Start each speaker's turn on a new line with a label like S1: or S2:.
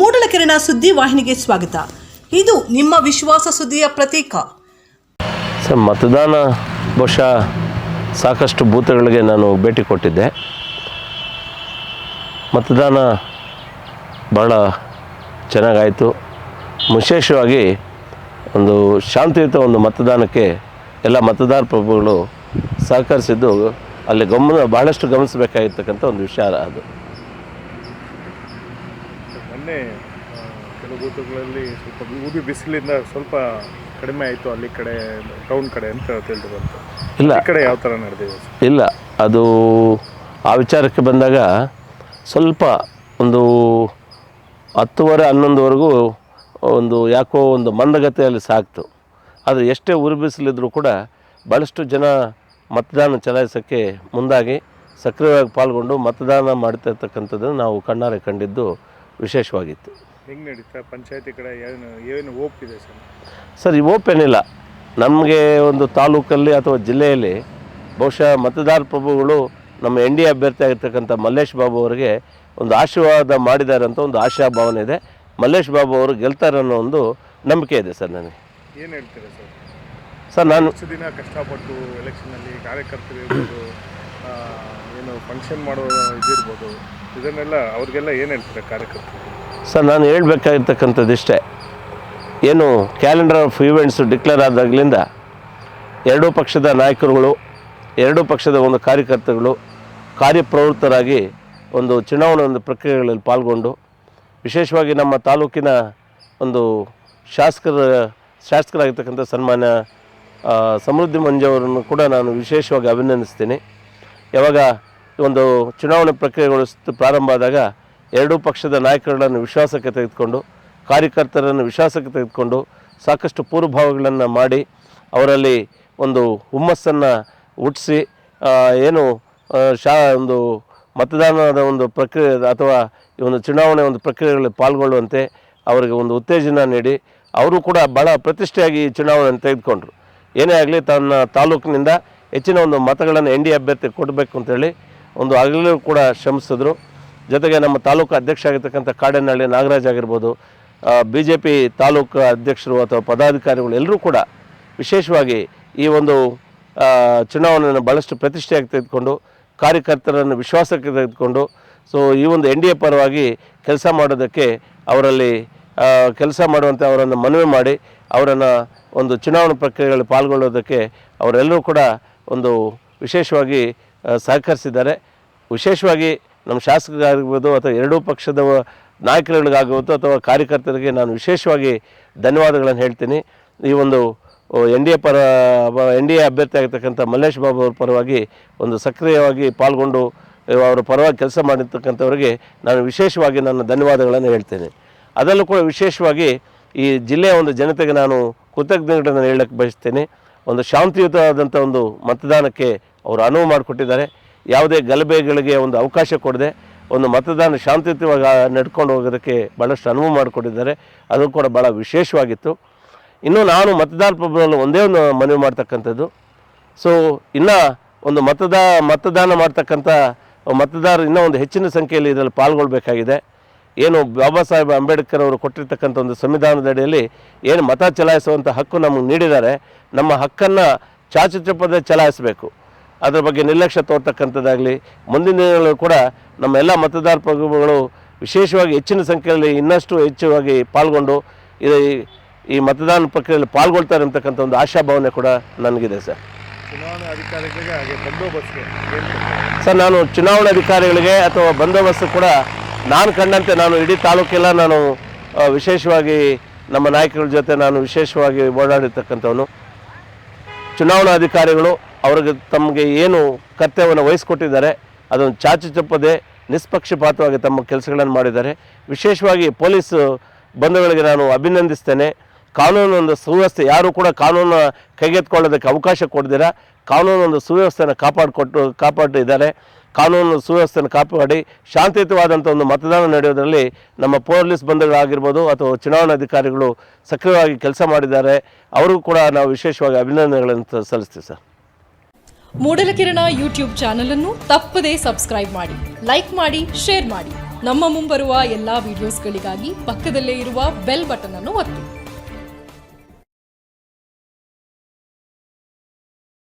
S1: ಮೂಡಲಕೆರೆನ ಸುದ್ದಿ ವಾಹಿನಿಗೆ ಸ್ವಾಗತ. ಇದು ನಿಮ್ಮ ವಿಶ್ವಾಸ ಸುದ್ದಿಯ ಪ್ರತೀಕ.
S2: ಸರ್, ಮತದಾನ ಬಹುಶಃ ಸಾಕಷ್ಟು ಬೂತ್ಗಳಿಗೆ ನಾನು ಭೇಟಿ ಕೊಟ್ಟಿದ್ದೆ. ಮತದಾನ ಭಾಳ ಚೆನ್ನಾಗಾಯಿತು. ವಿಶೇಷವಾಗಿ ಒಂದು ಶಾಂತಿಯುತ ಒಂದು ಮತದಾನಕ್ಕೆ ಎಲ್ಲ ಮತದಾರ ಪ್ರಭುಗಳು ಸಹಕರಿಸಿದ್ದು ಅಲ್ಲಿ ಗಮನ ಭಾಳಷ್ಟು ಗಮನಿಸಬೇಕಾಗಿರ್ತಕ್ಕಂಥ ಒಂದು ವಿಚಾರ ಅದು.
S3: ಮೊನ್ನೆ ಕೆಲವು ಬೂತುಗಳಲ್ಲಿ ಸ್ವಲ್ಪ ಊದಿ ಬಿಸಿಲಿಂದ ಸ್ವಲ್ಪ ಕಡಿಮೆ ಆಯಿತು ಅಲ್ಲಿ ಕಡೆ ಟೌನ್ ಕಡೆ ಅಂತ ತಿಳಿದು ಬಂತು.
S2: ಇಲ್ಲ.
S3: ಈ ಕಡೆ ಯಾವ ಥರ ನಡೆದಿದೆ
S2: ಇಲ್ಲ ಅದು ಆ ವಿಚಾರಕ್ಕೆ ಬಂದಾಗ ಸ್ವಲ್ಪ ಒಂದು ಹತ್ತುವರೆ ಹನ್ನೊಂದುವರೆಗೂ ಒಂದು ಯಾಕೋ ಒಂದು ಮಂದಗತಿಯಲ್ಲಿ ಸಾಕ್ತು. ಆದರೆ ಎಷ್ಟೇ ಉರುಬಿಸಿಲಿದ್ರೂ ಕೂಡ ಭಾಳಷ್ಟು ಜನ ಮತದಾನ ಚಲಾಯಿಸೋಕ್ಕೆ ಮುಂದಾಗಿ ಸಕ್ರಿಯವಾಗಿ ಪಾಲ್ಗೊಂಡು ಮತದಾನ ಮಾಡ್ತಾ ಇರ್ತಕ್ಕಂಥದ್ದನ್ನು ನಾವು ಕಣ್ಣಾರೆ ಕಂಡಿದ್ದು ವಿಶೇಷವಾಗಿತ್ತು.
S3: ಹೆಂಗೆ ನಡೀತಾ ಪಂಚಾಯತಿ ಕಡೆ ಏನು ಏನು ಹೋಗ್ತಿದೆ ಸರ್?
S2: ಸರ್ ಈ ಓಪೇನಿಲ್ಲ ನಮಗೆ ಒಂದು ತಾಲೂಕಲ್ಲಿ ಅಥವಾ ಜಿಲ್ಲೆಯಲ್ಲಿ ಬಹುಶಃ ಮತದಾರ ಪ್ರಭುಗಳು ನಮ್ಮ ಎನ್ ಡಿ ಅಭ್ಯರ್ಥಿ ಆಗಿರ್ತಕ್ಕಂಥ ಮಲ್ಲೇಶ್ ಬಾಬು ಅವರಿಗೆ ಒಂದು ಆಶೀರ್ವಾದ ಮಾಡಿದ್ದಾರೆ ಅಂತ ಒಂದು ಆಶಾ ಭಾವನೆ ಇದೆ. ಮಲ್ಲೇಶ್ ಬಾಬು ಅವರು ಗೆಲ್ತಾರೆ ಅನ್ನೋ ಒಂದು ನಂಬಿಕೆ ಇದೆ ಸರ್ ನನಗೆ.
S3: ಏನು ಹೇಳ್ತೀರಾ ಸರ್?
S2: ಸರ್ ನಾನು
S3: ದಿನ ಕಷ್ಟಪಟ್ಟು ಎಲೆಕ್ಷನಲ್ಲಿ ಕಾರ್ಯಕರ್ತರು ಇರ್ಬೋದು ಏನು ಫಂಕ್ಷನ್ ಮಾಡೋ ಇದಿರ್ಬೋದು. ಇದನ್ನೆಲ್ಲ ಅವ್ರಿಗೆಲ್ಲ ಏನು ಹೇಳ್ತಾರೆ ಕಾರ್ಯಕರ್ತರು?
S2: ಸರ್, ನಾನು ಹೇಳ್ಬೇಕಾಗಿರ್ತಕ್ಕಂಥದ್ದು ಇಷ್ಟೇ. ಏನು ಕ್ಯಾಲೆಂಡರ್ ಆಫ್ ಈವೆಂಟ್ಸ್ ಡಿಕ್ಲೇರ್ ಆದಾಗಲಿಂದ ಎರಡೂ ಪಕ್ಷದ ನಾಯಕರುಗಳು, ಎರಡೂ ಪಕ್ಷದ ಒಂದು ಕಾರ್ಯಕರ್ತರುಗಳು ಕಾರ್ಯಪ್ರವೃತ್ತರಾಗಿ ಒಂದು ಚುನಾವಣೆ ಒಂದು ಪ್ರಕ್ರಿಯೆಗಳಲ್ಲಿ ಪಾಲ್ಗೊಂಡು, ವಿಶೇಷವಾಗಿ ನಮ್ಮ ತಾಲೂಕಿನ ಒಂದು ಶಾಸಕರ, ಶಾಸಕರಾಗಿರ್ತಕ್ಕಂಥ ಸನ್ಮಾನ್ಯ ಸಮೃದ್ಧಿ ಸಮೃದ್ಧಿ ಮಂಜವರನ್ನು ಕೂಡ ನಾನು ವಿಶೇಷವಾಗಿ ಅಭಿನಂದಿಸ್ತೀನಿ. ಯಾವಾಗ ಒಂದು ಚುನಾವಣೆ ಪ್ರಕ್ರಿಯೆಗಳು ಪ್ರಾರಂಭ ಆದಾಗ ಎರಡೂ ಪಕ್ಷದ ನಾಯಕರುಗಳನ್ನು ವಿಶ್ವಾಸಕ್ಕೆ ತೆಗೆದುಕೊಂಡು, ಕಾರ್ಯಕರ್ತರನ್ನು ವಿಶ್ವಾಸಕ್ಕೆ ತೆಗೆದುಕೊಂಡು ಸಾಕಷ್ಟು ಪೂರ್ವಭಾವಗಳನ್ನು ಮಾಡಿ ಅವರಲ್ಲಿ ಒಂದು ಹುಮ್ಮಸ್ಸನ್ನು ಹುಟ್ಟಿಸಿ ಏನು ಶಾ, ಒಂದು ಮತದಾನದ ಒಂದು ಪ್ರಕ್ರಿಯೆ ಅಥವಾ ಈ ಒಂದು ಚುನಾವಣೆ ಒಂದು ಪ್ರಕ್ರಿಯೆಗಳಲ್ಲಿ ಪಾಲ್ಗೊಳ್ಳುವಂತೆ ಅವರಿಗೆ ಒಂದು ಉತ್ತೇಜನ ನೀಡಿ ಅವರು ಕೂಡ ಭಾಳ ಪ್ರತಿಷ್ಠೆಯಾಗಿ ಈ ಚುನಾವಣೆಯನ್ನು ತೆಗೆದುಕೊಂಡ್ರು. ಏನೇ ಆಗಲಿ ತನ್ನ ತಾಲೂಕಿನಿಂದ ಹೆಚ್ಚಿನ ಒಂದು ಮತಗಳನ್ನು ಎನ್ ಡಿ ಅಭ್ಯರ್ಥಿ ಕೊಡಬೇಕು ಅಂತೇಳಿ ಒಂದು ಆಗಲೂ ಕೂಡ ಶ್ರಮಿಸಿದ್ರು. ಜೊತೆಗೆ ನಮ್ಮ ತಾಲೂಕು ಅಧ್ಯಕ್ಷ ಆಗಿರ್ತಕ್ಕಂಥ ಕಾಡೇನಹಳ್ಳಿ ನಾಗರಾಜ್ ಆಗಿರ್ಬೋದು ಬಿ ಜೆ ಪಿ ತಾಲೂಕು ಅಧ್ಯಕ್ಷರು ಅಥವಾ ಪದಾಧಿಕಾರಿಗಳು ಎಲ್ಲರೂ ಕೂಡ ವಿಶೇಷವಾಗಿ ಈ ಒಂದು ಚುನಾವಣೆಯನ್ನು ಭಾಳಷ್ಟು ಪ್ರತಿಷ್ಠೆಯಾಗಿ ತೆಗೆದುಕೊಂಡು, ಕಾರ್ಯಕರ್ತರನ್ನು ವಿಶ್ವಾಸಕ್ಕೆ ತೆಗೆದುಕೊಂಡು, ಸೊ ಈ ಒಂದು ಎನ್ ಡಿ ಎ ಪರವಾಗಿ ಕೆಲಸ ಮಾಡೋದಕ್ಕೆ ಅವರಲ್ಲಿ ಕೆಲಸ ಮಾಡುವಂತೆ ಅವರನ್ನು ಮನವಿ ಮಾಡಿ ಅವರನ್ನು ಒಂದು ಚುನಾವಣಾ ಪ್ರಕ್ರಿಯೆಗಳಲ್ಲಿ ಪಾಲ್ಗೊಳ್ಳೋದಕ್ಕೆ ಅವರೆಲ್ಲರೂ ಕೂಡ ಒಂದು ವಿಶೇಷವಾಗಿ ಸಹಕರಿಸಿದ್ದಾರೆ. ವಿಶೇಷವಾಗಿ ನಮ್ಮ ಶಾಸಕರಾಗಿರ್ಬೋದು ಅಥವಾ ಎರಡೂ ಪಕ್ಷದ ನಾಯಕರುಗಳಿಗಾಗಿರ್ಬೋದು ಅಥವಾ ಕಾರ್ಯಕರ್ತರಿಗೆ ನಾನು ವಿಶೇಷವಾಗಿ ಧನ್ಯವಾದಗಳನ್ನು ಹೇಳ್ತೀನಿ. ಈ ಒಂದು ಎನ್ ಡಿ ಎ ಪರ ಎನ್ ಡಿ ಎ ಅಭ್ಯರ್ಥಿ ಆಗಿರ್ತಕ್ಕಂಥ ಮಲ್ಲೇಶ್ ಬಾಬು ಅವರ ಪರವಾಗಿ ಒಂದು ಸಕ್ರಿಯವಾಗಿ ಪಾಲ್ಗೊಂಡು ಅವರ ಪರವಾಗಿ ಕೆಲಸ ಮಾಡಿರ್ತಕ್ಕಂಥವರಿಗೆ ನಾನು ವಿಶೇಷವಾಗಿ ನನ್ನ ಧನ್ಯವಾದಗಳನ್ನು ಹೇಳ್ತೇನೆ. ಅದರಲ್ಲೂ ಕೂಡ ವಿಶೇಷವಾಗಿ ಈ ಜಿಲ್ಲೆಯ ಒಂದು ಜನತೆಗೆ ನಾನು ಕೃತಜ್ಞತೆಗಳನ್ನು ಹೇಳಕ್ಕೆ ಬಯಸ್ತೇನೆ. ಒಂದು ಶಾಂತಿಯುತವಾದಂಥ ಒಂದು ಮತದಾನಕ್ಕೆ ಅವರು ಅನುವು ಮಾಡಿಕೊಟ್ಟಿದ್ದಾರೆ. ಯಾವುದೇ ಗಲಭೆಗಳಿಗೆ ಒಂದು ಅವಕಾಶ ಕೊಡದೆ ಒಂದು ಮತದಾನ ಶಾಂತಿಯುತವಾಗಿ ನಡ್ಕೊಂಡು ಹೋಗೋದಕ್ಕೆ ಭಾಳಷ್ಟು ಅನುವು ಮಾಡಿಕೊಟ್ಟಿದ್ದಾರೆ. ಅದು ಕೂಡ ಭಾಳ ವಿಶೇಷವಾಗಿತ್ತು. ಇನ್ನೂ ನಾನು ಮತದಾರ ಪಬ್ಬದಲ್ಲಿ ಒಂದೇ ಒಂದು ಮನವಿ ಮಾಡ್ತಕ್ಕಂಥದ್ದು. ಸೊ ಇನ್ನು ಒಂದು ಮತದಾ ಮತದಾನ ಮಾಡ್ತಕ್ಕಂಥ ಮತದಾರರು ಇನ್ನೂ ಒಂದು ಹೆಚ್ಚಿನ ಸಂಖ್ಯೆಯಲ್ಲಿ ಇದರಲ್ಲಿ ಪಾಲ್ಗೊಳ್ಬೇಕಾಗಿದೆ. ಏನು ಬಾಬಾ ಸಾಹೇಬ್ ಅಂಬೇಡ್ಕರ್ ಅವರು ಕೊಟ್ಟಿರ್ತಕ್ಕಂಥ ಒಂದು ಸಂವಿಧಾನದ ಅಡಿಯಲ್ಲಿ ಏನು ಮತ ಚಲಾಯಿಸುವಂಥ ಹಕ್ಕು ನಮಗೆ ನೀಡಿದ್ದಾರೆ ನಮ್ಮ ಹಕ್ಕನ್ನು ಚಾಚುಚಪ್ಪದೆ ಚಲಾಯಿಸಬೇಕು. ಅದರ ಬಗ್ಗೆ ನಿರ್ಲಕ್ಷ್ಯ ತೋರ್ತಕ್ಕಂಥದ್ದಾಗಲಿ ಮುಂದಿನ ದಿನಗಳು ಕೂಡ ನಮ್ಮ ಎಲ್ಲ ಮತದಾರ ಪ್ರಭುಗಳು ವಿಶೇಷವಾಗಿ ಹೆಚ್ಚಿನ ಸಂಖ್ಯೆಯಲ್ಲಿ ಇನ್ನಷ್ಟು ಹೆಚ್ಚುವಾಗಿ ಪಾಲ್ಗೊಂಡು ಇದು ಈ ಮತದಾನ ಪ್ರಕ್ರಿಯೆಯಲ್ಲಿ ಪಾಲ್ಗೊಳ್ತಾರೆ ಅಂತಕ್ಕಂಥ ಒಂದು ಆಶಾಭಾವನೆ ಕೂಡ ನನಗಿದೆ ಸರ್.
S3: ಚುನಾವಣಾ ಅಧಿಕಾರಿಗಳಿಗೆ ಹಾಗೆ ಬಂದೋಬಸ್ತ್ಗೆ
S2: ಸರ್ ನಾನು ಚುನಾವಣಾಧಿಕಾರಿಗಳಿಗೆ ಅಥವಾ ಬಂದೋಬಸ್ತ್ ಕೂಡ ನಾನು ಕಂಡಂತೆ ನಾನು ಇಡೀ ತಾಲೂಕೆಲ್ಲ ನಾನು ವಿಶೇಷವಾಗಿ ನಮ್ಮ ನಾಯಕರ ಜೊತೆ ನಾನು ವಿಶೇಷವಾಗಿ ಓಡಾಡಿರ್ತಕ್ಕಂಥವನು. ಚುನಾವಣಾಧಿಕಾರಿಗಳು ಅವ್ರಿಗೆ ತಮಗೆ ಏನು ಕರ್ತವ್ಯವನ್ನು ವಹಿಸ್ಕೊಟ್ಟಿದ್ದಾರೆ, ಅದನ್ನು ಚಾಚು ತಪ್ಪದೆ ನಿಷ್ಪಕ್ಷಪಾತವಾಗಿ ತಮ್ಮ ಕೆಲಸಗಳನ್ನು ಮಾಡಿದ್ದಾರೆ. ವಿಶೇಷವಾಗಿ ಪೊಲೀಸ್ ಬಂಧುಗಳಿಗೆ ನಾನು ಅಭಿನಂದಿಸ್ತೇನೆ. ಕಾನೂನು ಒಂದು ಸುವ್ಯವಸ್ಥೆ, ಯಾರು ಕೂಡ ಕಾನೂನು ಕೈಗೆತ್ಕೊಳ್ಳೋದಕ್ಕೆ ಅವಕಾಶ ಕೊಡ್ದಿರ ಕಾನೂನು ಒಂದು ಸುವ್ಯವಸ್ಥೆಯನ್ನು ಕಾಪಾಡಿಕೊಟ್ಟು ಕಾಪಾಡಿದ್ದಾರೆ ಕಾನೂನು ಸುವ್ಯವಸ್ಥೆಯನ್ನು ಕಾಪಾಡಿ ಶಾಂತಿಯುತವಾದಂಥ ಒಂದು ಮತದಾನ ನಡೆಯೋದರಲ್ಲಿ ನಮ್ಮ ಪೊಲೀಸ್ ಬಂಧುಗಳಾಗಿರ್ಬೋದು ಅಥವಾ ಚುನಾವಣಾಧಿಕಾರಿಗಳು ಸಕ್ರಿಯವಾಗಿ ಕೆಲಸ ಮಾಡಿದ್ದಾರೆ. ಅವರಿಗೂ ಕೂಡ ನಾವು ವಿಶೇಷವಾಗಿ ಅಭಿನಂದನೆಗಳನ್ನು ಸಲ್ಲಿಸ್ತೀವಿ ಸರ್.
S4: ಮೂಡಲಕಿರಣ ಯೂಟ್ಯೂಬ್ ಚಾನಲ್ ಅನ್ನು ತಪ್ಪದೇ ಸಬ್ಸ್ಕ್ರೈಬ್ ಮಾಡಿ, ಲೈಕ್ ಮಾಡಿ, ಶೇರ್ ಮಾಡಿ. ನಮ್ಮ ಮುಂಬರುವ ಎಲ್ಲಾ ವಿಡಿಯೋಸ್ಗಳಿಗಾಗಿ ಪಕ್ಕದಲ್ಲೇ ಇರುವ ಬೆಲ್ ಬಟನ್ ಅನ್ನು ಒತ್ತಿ.